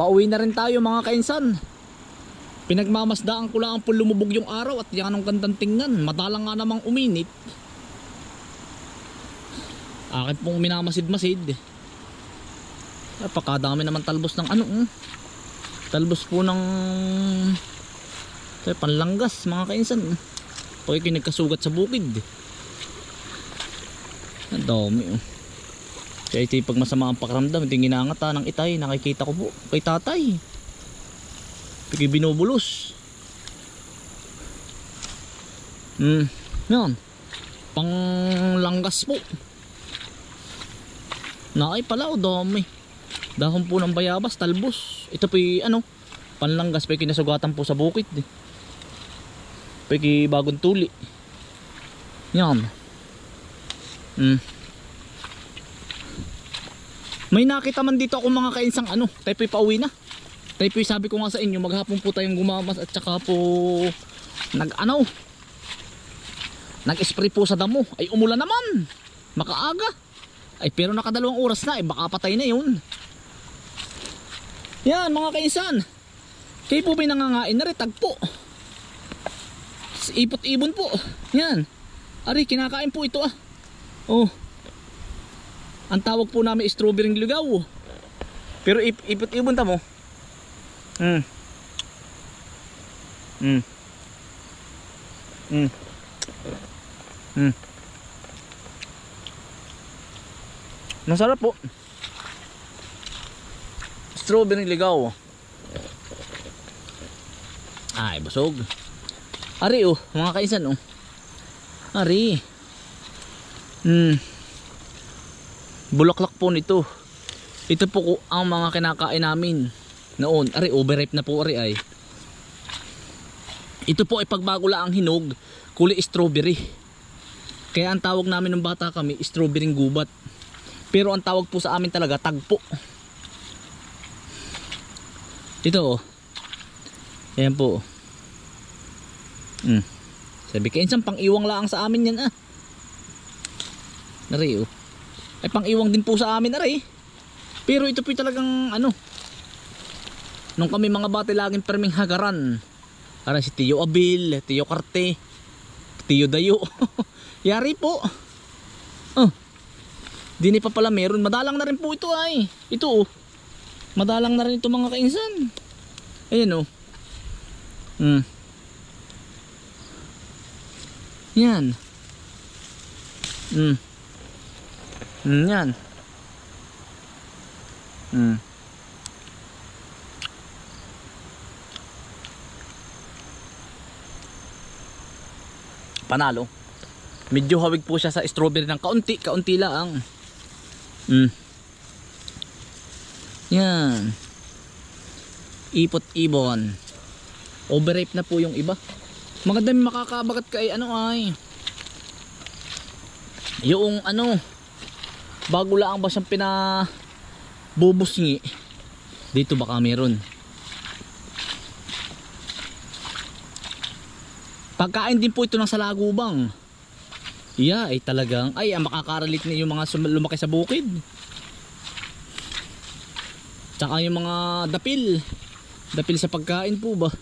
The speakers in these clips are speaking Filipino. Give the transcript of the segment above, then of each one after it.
Pauwi na rin tayo mga kainsan. Pinagmamasdaan ko lang po lumubog yung araw at yan ang gandang tingnan. Madalang nga namang uminit. Akin pong minamasid-masid. Napakadami naman talbos ng ano. Mm. Talbos po ng Kaya panlanggas mga kainsan. Pag nagkasugat sa bukid. Ang dami oh. Kaya ito pag masama ang pakiramdam, ito yung ginangata ng itay, nakikita ko po kay tatay. Pigi binubulos. Hmm, yan. Panglanggas po. Naay pala o dami. Dahon po ng bayabas, talbos. Ito po ano, panlanggas pa kinasugatan po sa bukid. Eh. Pagi bagong tuli. Yan. Hmm. May nakita man dito ako mga kainsang ano, tayo pauwi na. Tayo sabi ko nga sa inyo, maghapon po tayong gumamas at saka po nag ano, nag-spray po sa damo. Ay umulan naman, makaaga. Ay pero nakadalawang oras na, eh baka patay na yun. Yan mga kainsan, kayo po ba'y nangangain na rin, tagpo. Ipot-ibon po, yan. Ari, kinakain po ito ah. Oh, ang tawag po namin strawberry lugaw. Pero ip ipot-ibon ta mo. Mm. Mm. Mm. Mm. Masarap po. Strawberry ligaw. Ay, busog. Ari oh, mga kaisan oh. Ari. Hmm bulaklak po nito. Ito po ko ang mga kinakain namin noon. Ari overripe na po ari ay. Ito po ay pagbago lang ang hinog kulay strawberry. Kaya ang tawag namin ng bata kami strawberry gubat. Pero ang tawag po sa amin talaga tagpo. Ito oh. Ayan po hmm. sabi kayo isang pang iwang lang sa amin yan ah. Nari oh ay pang iwang din po sa amin aray. Pero ito po talagang ano. Nung kami mga bata laging perming hagaran. Aray si Tio Abil, Tio Karte, Tio Dayo. Yari po. Oh. Dini pa pala meron. Madalang na rin po ito ay. Ito oh. Madalang na rin ito mga kainsan. Ayan oh. Hmm. Yan. Hmm. Mm, yan. Mm. Panalo. Medyo hawig po siya sa strawberry ng kaunti, kaunti lang. Mm. Yan. Ipot-ibon. Overripe na po yung iba. Maganda makakabagat kay ano ay. Yung ano, bago lang ba siyang pina dito baka meron pagkain din po ito ng salagubang. Yeah ay talagang ay ang makakaralit na yung mga lumaki sa bukid. Tsaka yung mga dapil. Dapil sa pagkain po ba?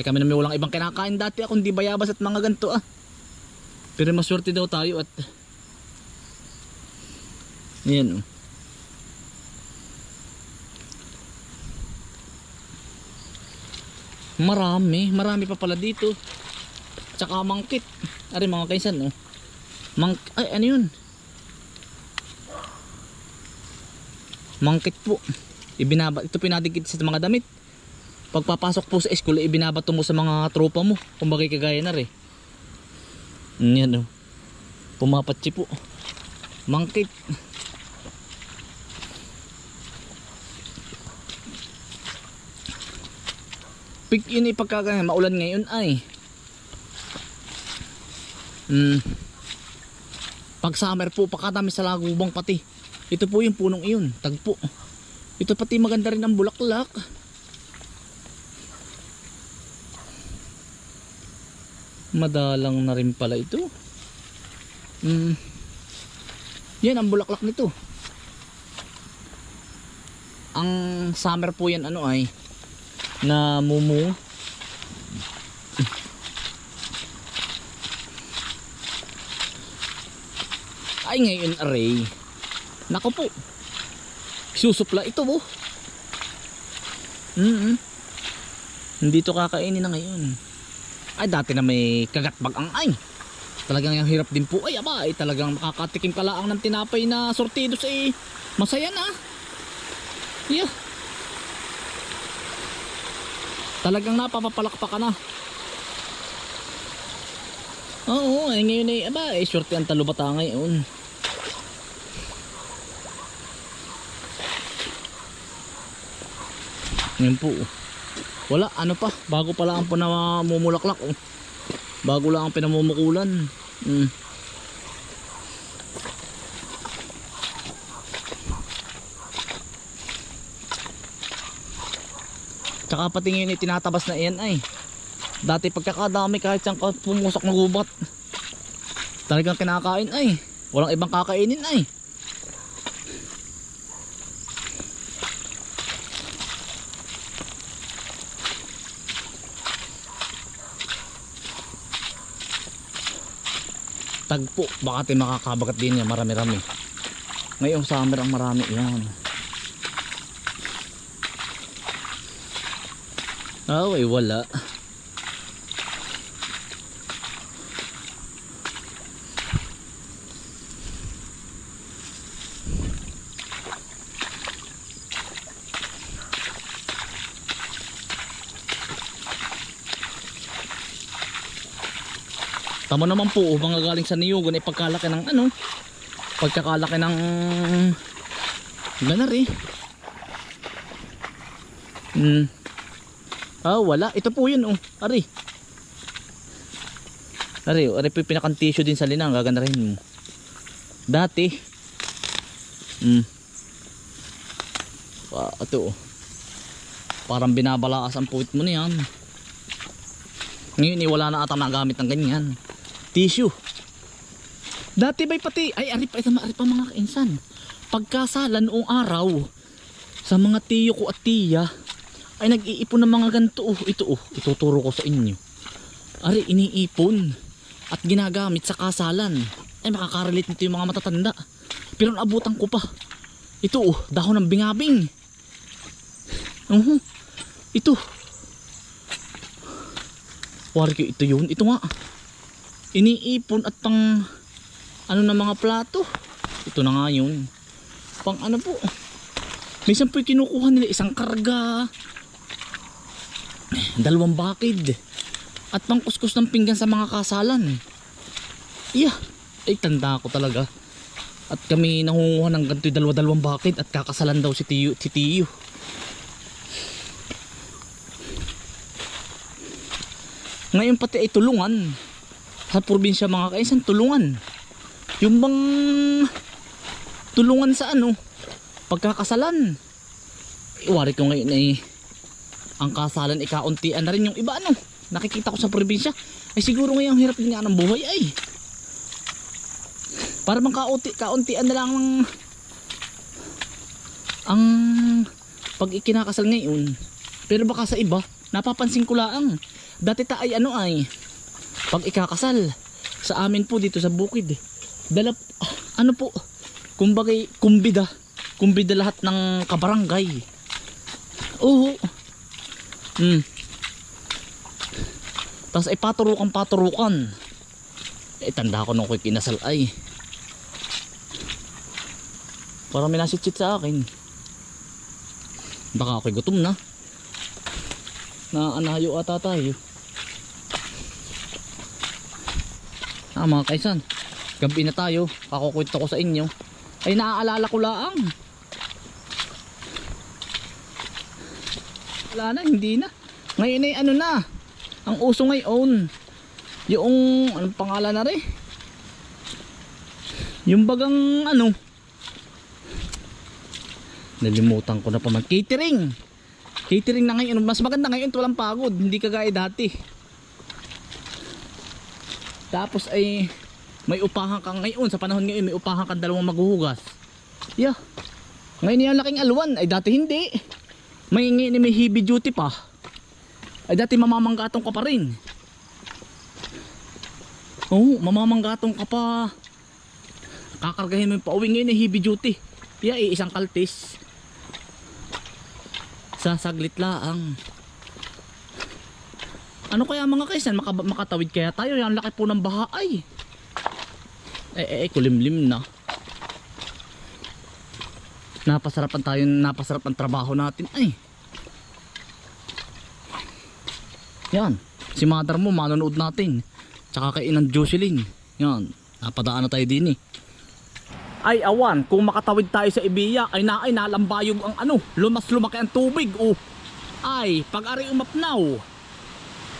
Ay kami namin walang ibang kinakain dati. Ako hindi bayabas at mga ganito ah. Pero maswerte daw tayo at yan oh. Marami, marami pa pala dito. Tsaka mangkit. Ari mga kaisan oh. Mang ay ano 'yun? Mangkit po. Ibinaba ito pinadikit sa mga damit. Pagpapasok po sa school, ibinabato mo sa mga tropa mo. Kung bagay kagaya na rin. Yan oh. Pumapatsi po. Mangkit. Pig yun ipagkakaya maulan ngayon ay. Hmm. Pag summer po pakadami sa lagubang pati. Ito po yung punong iyon, tagpo. Ito pati maganda rin ang bulaklak. Madalang na rin pala ito. Hmm. Yan ang bulaklak nito. Ang summer po yan ano ay na mumu. Ay ngayon aray. Nako po. Susupla ito po. Mm -mm. Hindi to kakainin na ngayon. Ay dati na may kagatbag ang ay. Talagang yung hirap din po. Ay aba, ay talagang makakatikim ka lang ng tinapay na sortidos eh. Masaya na. Yeah. Talagang napapapalakpak ka na. Oo, ay ngayon ay aba, eh short ang talubata ngayon. Ngayon po. Wala, ano pa, bago pa lang ang pinamumulaklak. Oh. Bago lang ang pinamumukulan. Mm. Tsaka pati ngayon ay tinatabas na iyan ay. Dati pagkakadami kahit siyang pumusak ng gubat. Talagang kinakain ay. Walang ibang kakainin ay. Tagpo, baka tayo makakabagat din yan, marami-rami. Ngayong summer ang marami yan. Oh, ay wala. Tama naman po, mga galing sa niyugan ay pagkalaki ng ano, pagkakalaki ng ganar eh. Hmm. Ah, wala. Ito po yun, oh. Ari. Ari. Ari po pinakang tissue din sa linang. Gaganda rin. Dati. Hmm. Ah, ito, oh. Parang binabalakas ang puwit mo niyan. Ngayon, eh, wala na ata nagamit ng ganyan. Tissue. Dati ba'y pati, ay, ari pa, ari pa mga kainsan. Pagkasalan noong araw, sa mga tiyo ko at tiya, ay nag-iipon ng mga ganito oh. Ito oh, ituturo ko sa inyo. Ari, iniipon at ginagamit sa kasalan. Ay makakarelate nito yung mga matatanda. Pero naabutan ko pa. Ito oh, dahon ng bingabing. Uh Ito. Wari ko ito yun. Ito nga. Iniipon at pang ano na mga plato. Ito na nga yun. Pang ano po. Minsan po kinukuha nila isang karga, dalawang bakid, at pangkuskus ng pinggan sa mga kasalan. Iya, ay tanda ko talaga. At kami nangunguha ng ganito dalawa-dalawang bakid at kakasalan daw si Tiyo. Si Tiyo. Ngayon pati ay tulungan. Sa probinsya mga kaisan, tulungan. Yung bang tulungan sa ano, pagkakasalan. Iwari ko ngayon ay ang kasalan ikauntian na rin yung iba ano. Nakikita ko sa probinsya. Ay siguro ngayon ang hirap din nga ng buhay ay. Para bang kaunti, kauntian na lang ang ang pag ikinakasal ngayon. Pero baka sa iba, napapansin ko lang. Dati ta ay ano ay pag ikakasal sa amin po dito sa bukid. Dala ah, ano po kumbaga kumbida kumbida lahat ng kabarangay oo hmm. Tapos ay paturukan paturukan. Eh tanda ko nung ko'y kinasal ay. Parang may nasitsit sa akin. Baka ako'y gutom na. Na anayo ata tayo. Ah mga kaisan gabi na tayo. Kakukwento ko sa inyo. Ay naaalala ko lang wala na hindi na. Ngayon ay ano na ang uso ngayon yung anong pangalan na rin? Yung bagang ano? Nalimutan ko na pa man. Catering! Catering na ngayon. Mas maganda ngayon walang pagod. Hindi kagaya dati. Tapos ay may upahan kang ngayon. Sa panahon ngayon may upahan kang dalawang maghuhugas. Yeah. Ngayon yung laking alwan. Ay dati hindi. May ni may heavy duty pa. Ay dati mamamanggatong ka pa rin. Oo, mamamanggatong ka pa. Kakargahin mo yung pauwi ngayon ay heavy duty. Kaya eh, isang kaltis. Sa saglit laang. Ano kaya mga kaisan? Maka, makatawid kaya tayo? Yan laki po ng baha ay. Eh, eh, eh, kulimlim na. Napasarapan tayo, napasarap ang trabaho natin ay. Yan, si mother mo manonood natin. Tsaka kay Inang Jocelyn. Yan, napadaan na tayo din eh. Ay awan, kung makatawid tayo sa Ibiya, ay na ay nalambayog ang ano, lumas lumaki ang tubig oh. Ay, pag ari umapnaw,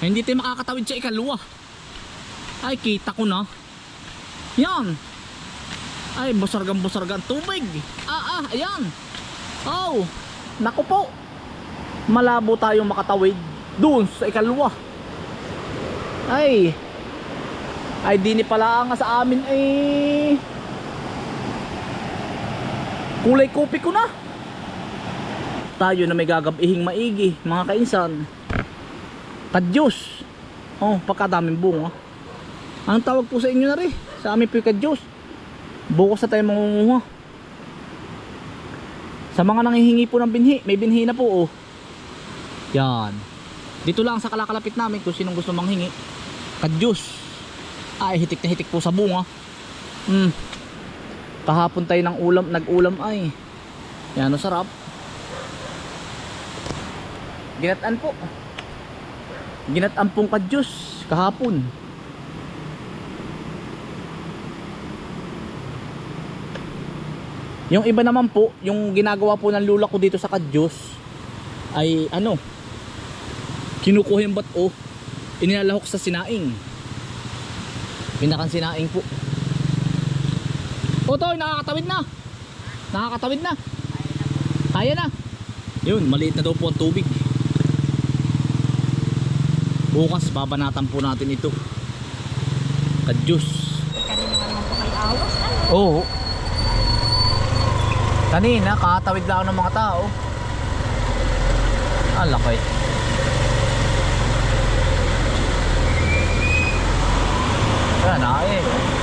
hindi tayo makakatawid sa ikalwa. Ay, kita ko na. Yan. Ay, busargang busargang tubig. Ah, ah, ayan. Oh, naku po. Malabo tayong makatawid doon sa ikalwa. Ay, ay di ni pala nga sa amin ay kulay kopi ko na. Tayo na may gagabihing maigi, mga kainsan. Kadyos. Oh, pagkadaming bunga. Ang tawag po sa inyo na rin. Sa amin po yung. Bukas na tayo mangunguha. Sa mga nangihingi po ng binhi, may binhi na po oh. Yan. Dito lang sa kalakalapit namin kung sinong gusto manghingi. Kadyos. Ay, hitik na hitik po sa bunga. Hmm. Kahapon tayo ng ulam, nag-ulam ay. Yan, ang sarap. Ginataan po. Ginataan pong kadyos kahapon. Yung iba naman po, yung ginagawa po ng lula ko dito sa kadyos ay ano, kinukuha yung bato, inilalahok sa sinaing. Pinakan sinaing po. O Toy, nakakatawid na. Nakakatawid na. Kaya na. Yun, maliit na daw po ang tubig. Bukas babanatan po natin ito. Kadyos. Kanina nga naman po kayo awas. Ano? Oo. Kanina, kakatawid lang ng mga tao. Ang laki. Wala na eh.